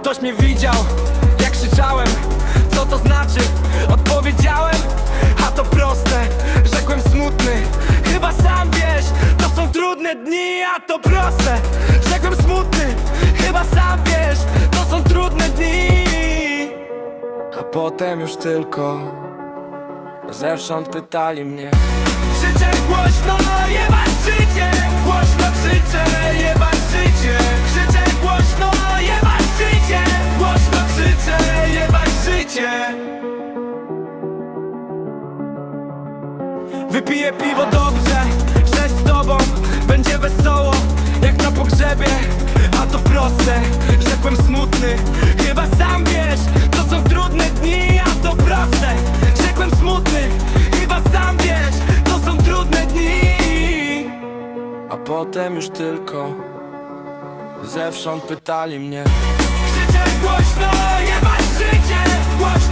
Gdybyś mnie widział, jak krzyczałem. Co to znaczy? Odpowiedziałem? A to proste, rzekłem smutny. Chyba sam wiesz, to są trudne dni A to proste, rzekłem smutny. Chyba sam wiesz, to są trudne dni. A potem już tylko Zewsząd pytali mnie. Krzyczę głośno, Wypiję piwo dobrze, że z tobą będzie wesoło Jak na pogrzebie, a to proste Rzekłem smutny, chyba sam wiesz To są trudne dni, a to proste Rzekłem smutny, chyba sam wiesz To są trudne dni. A potem już tylko Zewsząd pytali mnie Krzyczę głośno, jebać życie? Głośno. życie